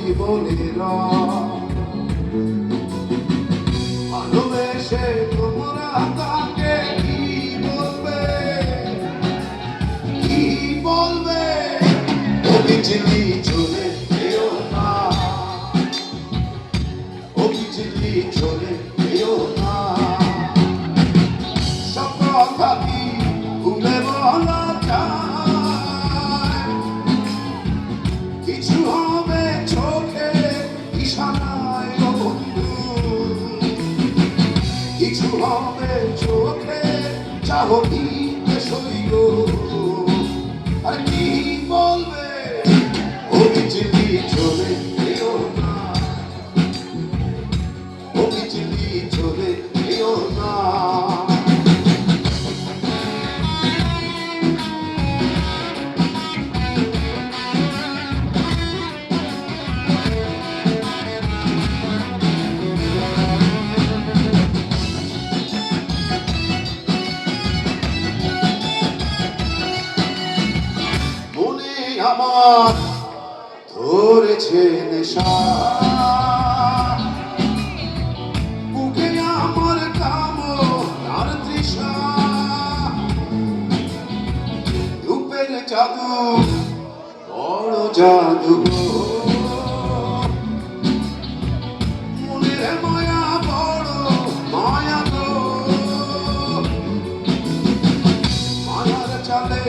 জীবনের ভালোবেসে তোমরা তাকে কি বলবে কি বলবে বিজলি চলে এও না বিজলি চলে কিছু হবে চোখে চাহনি সইল আমার ধরেছে নেশা। বুকে আমার কামনার তৃষা। রূপের জাদু জাদু মায়ার চালে